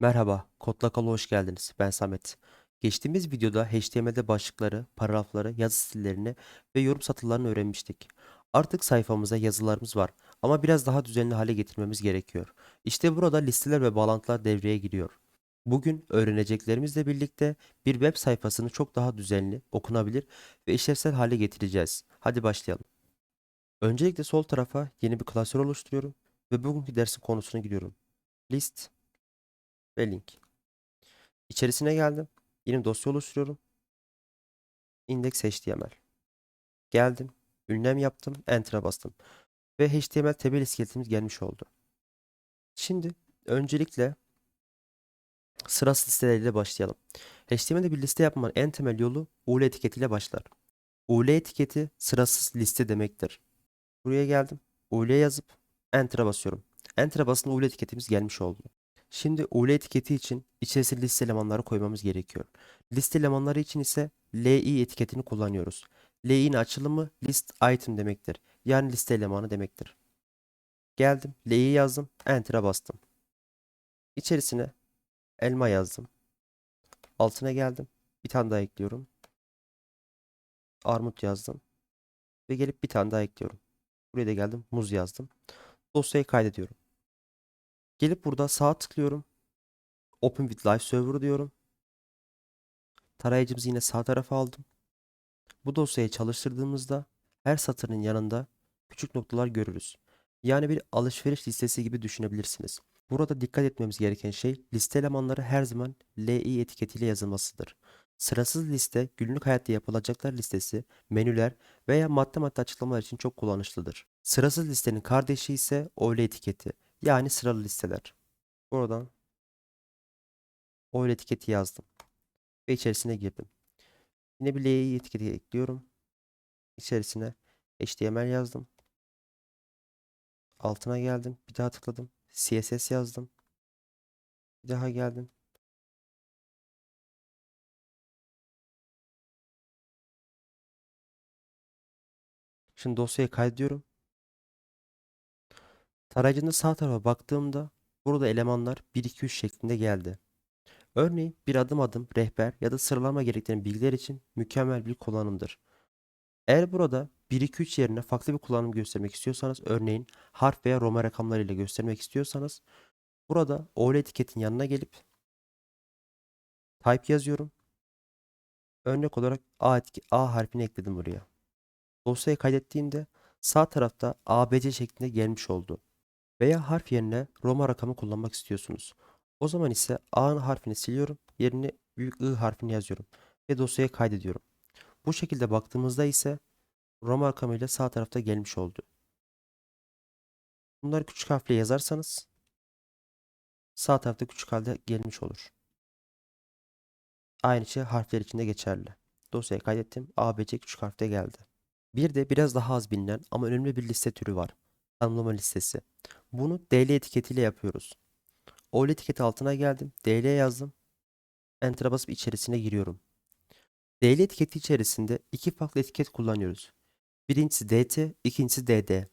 Merhaba, Kodlakalı hoş geldiniz. Ben Samet. Geçtiğimiz videoda HTML'de başlıkları, paragrafları, yazı stillerini ve yorum satırlarını öğrenmiştik. Artık sayfamıza yazılarımız var ama biraz daha düzenli hale getirmemiz gerekiyor. İşte burada listeler ve bağlantılar devreye giriyor. Bugün öğreneceklerimizle birlikte bir web sayfasını çok daha düzenli, okunabilir ve işlevsel hale getireceğiz. Hadi başlayalım. Öncelikle sol tarafa yeni bir klasör oluşturuyorum ve bugünkü dersin konusuna giriyorum. List ve link. İçerisine geldim. Yeni dosya oluşturuyorum. Index.html. Geldim. Ünlem yaptım. Enter'a bastım. Ve HTML tabel iskeletimiz gelmiş oldu. Şimdi öncelikle sırasız listeleriyle başlayalım. HTML'de bir liste yapmanın en temel yolu UL etiketiyle başlar. UL etiketi sırasız liste demektir. Buraya geldim. UL yazıp Enter'a basıyorum. Enter'a basınca UL etiketimiz gelmiş oldu. Şimdi UL etiketi için içerisine liste elemanları koymamız gerekiyor. Liste elemanları için ise li etiketini kullanıyoruz. li'nin açılımı list item demektir. Yani liste elemanı demektir. Geldim, li'yi yazdım, enter'a bastım. İçerisine elma yazdım. Altına geldim. Bir tane daha ekliyorum. Armut yazdım. Ve gelip bir tane daha ekliyorum. Buraya da geldim, muz yazdım. Dosyayı kaydediyorum. Gelip burada sağ tıklıyorum. Open with Live Server diyorum. Tarayıcımızı yine sağ tarafa aldım. Bu dosyayı çalıştırdığımızda her satırın yanında küçük noktalar görürüz. Yani bir alışveriş listesi gibi düşünebilirsiniz. Burada dikkat etmemiz gereken şey liste elemanları her zaman li etiketiyle yazılmasıdır. Sırasız liste günlük hayatta yapılacaklar listesi, menüler veya madde madde açıklamalar için çok kullanışlıdır. Sırasız listenin kardeşi ise OL etiketi yani sıralı listeler. Buradan OL etiketi yazdım ve içerisine girdim. Yine bir li etiketi ekliyorum. İçerisine HTML yazdım. Altına geldim. Bir daha tıkladım. CSS yazdım. Bir daha geldim. Şimdi dosyayı kaydediyorum. Tarayıcının sağ tarafa baktığımda burada elemanlar 1 2 3 şeklinde geldi. Örneğin bir adım adım rehber ya da sıralama gerektiren bilgiler için mükemmel bir kullanımdır. Eğer burada 1 2 3 yerine farklı bir kullanım göstermek istiyorsanız örneğin harf veya Roma rakamlarıyla göstermek istiyorsanız burada OL etiketin yanına gelip type yazıyorum. Örnek olarak A, etki, A harfini ekledim buraya. Dosyayı kaydettiğimde sağ tarafta ABC şeklinde gelmiş oldu. Veya harf yerine Roma rakamı kullanmak istiyorsunuz. O zaman ise A harfini siliyorum. Yerine büyük I harfini yazıyorum. Ve dosyaya kaydediyorum. Bu şekilde baktığımızda ise Roma rakamıyla sağ tarafta gelmiş oldu. Bunları küçük harfle yazarsanız sağ tarafta küçük halde gelmiş olur. Aynı şey harfler için de geçerli. Dosyaya kaydettim. ABC küçük harfte geldi. Bir de biraz daha az bilinen ama önemli bir liste türü var. Tanımlama listesi. Bunu DL etiketiyle yapıyoruz. OL etiketi altına geldim. DL yazdım. Enter'a basıp içerisine giriyorum. DL etiketi içerisinde iki farklı etiket kullanıyoruz. Birincisi DT, ikincisi DD.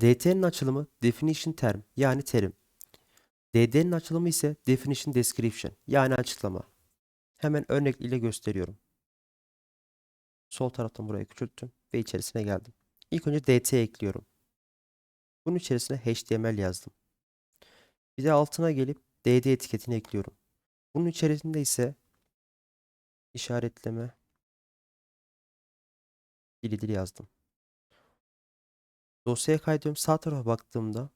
DT'nin açılımı definition term yani terim. DD'nin açılımı ise definition description yani açıklama. Hemen örnek ile gösteriyorum. Sol taraftan buraya küçülttüm ve içerisine geldim. İlk önce DT ekliyorum. Bunun içerisine HTML yazdım. Bir de altına gelip DD etiketini ekliyorum. Bunun içerisinde ise işaretleme dilidir yazdım. Dosyaya kaydediyorum. Sağ tarafa baktığımda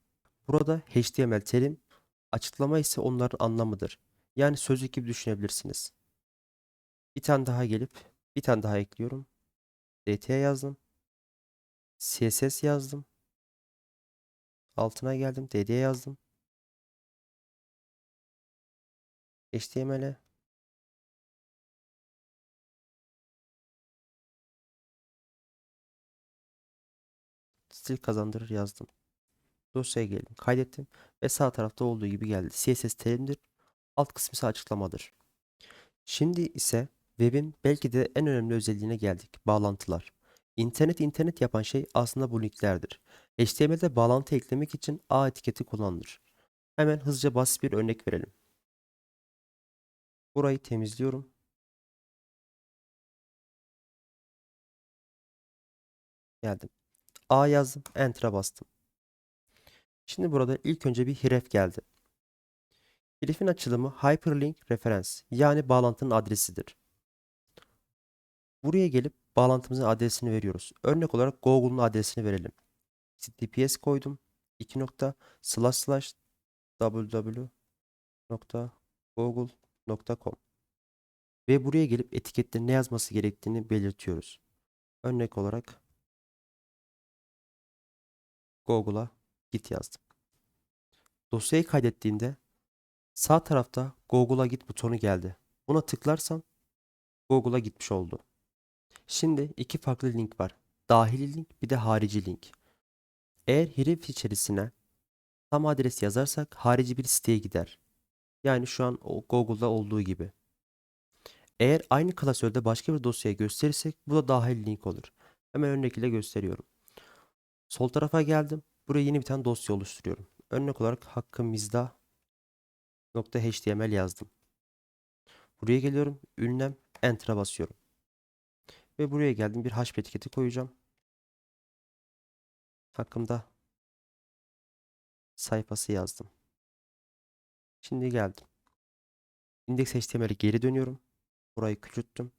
burada HTML terim, açıklama ise onların anlamıdır. Yani sözlük gibi düşünebilirsiniz. Bir tane daha gelip bir tane daha ekliyorum. DT yazdım. CSS yazdım. Altına geldim. DD yazdım. HTML'e stil kazandırır yazdım. Dosyaya geldim. Kaydettim. Ve sağ tarafta olduğu gibi geldi. CSS terimdir. Alt kısmı ise açıklamadır. Şimdi ise web'in belki de en önemli özelliğine geldik. Bağlantılar. İnternet internet yapan şey aslında bu linklerdir. HTML'de bağlantı eklemek için A etiketi kullanılır. Hemen hızlıca basit bir örnek verelim. Burayı temizliyorum. Geldim. A yazdım. Enter'a bastım. Şimdi burada ilk önce bir href geldi. Href'in açılımı Hyperlink Reference yani bağlantının adresidir. Buraya gelip bağlantımızın adresini veriyoruz. Örnek olarak Google'un adresini verelim. HTTPS koydum. 2 nokta slash slash www.google.com ve buraya gelip etikette ne yazması gerektiğini belirtiyoruz. Örnek olarak Google'a git yazdım. Dosyayı kaydettiğinde sağ tarafta Google'a git butonu geldi. Buna tıklarsam Google'a gitmiş oldu. Şimdi iki farklı link var. Dahili link bir de harici link. Eğer href içerisine tam adres yazarsak harici bir siteye gider. Yani şu an Google'da olduğu gibi. Eğer aynı klasörde başka bir dosyayı gösterirsek bu da dahil link olur. Hemen örnek ile gösteriyorum. Sol tarafa geldim. Buraya yeni bir tane dosya oluşturuyorum. Örnek olarak hakkımızda .html yazdım. Buraya geliyorum. Ünlem Enter'a basıyorum. Ve buraya geldim. Bir hash etiketi koyacağım. Hakkımda sayfası yazdım. Şimdi geldim. Index HTML'e geri dönüyorum. Burayı küçülttüm.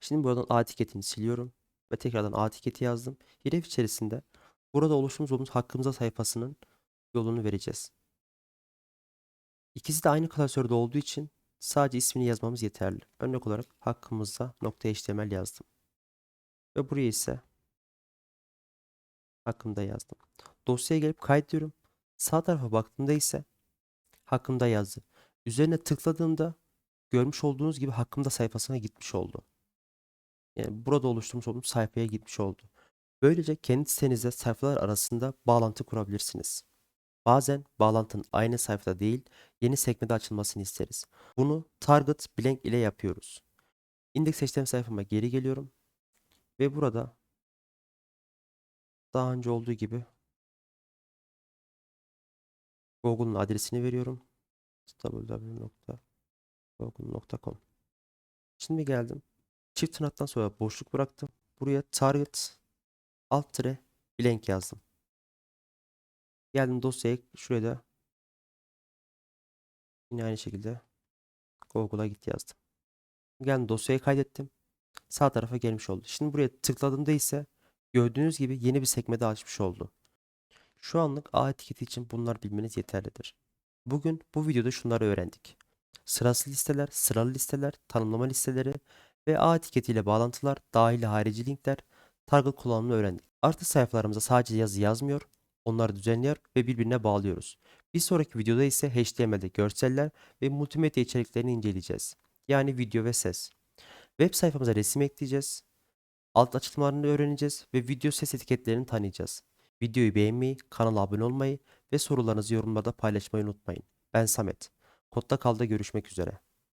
Şimdi buradan A etiketini siliyorum. Ve tekrardan A etiketi yazdım. Href içerisinde burada oluşturmuş olduğumuz hakkımıza sayfasının yolunu vereceğiz. İkisi de aynı klasörde olduğu için sadece ismini yazmamız yeterli. Örnek olarak hakkımızda .html yazdım. Ve buraya ise hakkımda yazdım. Dosyaya gelip kaydediyorum. Sağ tarafa baktığımda ise hakkımda yazdı. Üzerine tıkladığımda görmüş olduğunuz gibi hakkımda sayfasına gitmiş oldu. Yani burada oluşturmuş olduğum sayfaya gitmiş oldu. Böylece kendi sitenizde sayfalar arasında bağlantı kurabilirsiniz. Bazen bağlantının aynı sayfada değil, yeni sekmede açılmasını isteriz. Bunu target blank ile yapıyoruz. Index HTML sayfama geri geliyorum ve burada daha önce olduğu gibi Google'un adresini veriyorum. www.google.com Şimdi geldim. Çift tırnaktan sonra boşluk bıraktım. Buraya target alt tire blank yazdım. Geldim dosyaya şuraya da yine aynı şekilde Google'a git yazdım. Geldim dosyayı kaydettim. Sağ tarafa gelmiş oldu. Şimdi buraya tıkladığımda ise gördüğünüz gibi yeni bir sekmede açmış oldu. Şu anlık A etiketi için bunlar bilmeniz yeterlidir. Bugün bu videoda şunları öğrendik. Sıraslı listeler, sıralı listeler, tanımlama listeleri ve A etiketiyle bağlantılar, dahil harici linkler, target kullanımını öğrendik. Artık sayfalarımıza sadece yazı yazmıyor, onları düzenliyor ve birbirine bağlıyoruz. Bir sonraki videoda ise HTML'de görseller ve multimedya içeriklerini inceleyeceğiz. Yani video ve ses. Web sayfamıza resim ekleyeceğiz. Alt açılımlarını öğreneceğiz ve video ses etiketlerini tanıyacağız. Videoyu beğenmeyi, kanala abone olmayı ve sorularınızı yorumlarda paylaşmayı unutmayın. Ben Samet. Kodda kalda görüşmek üzere.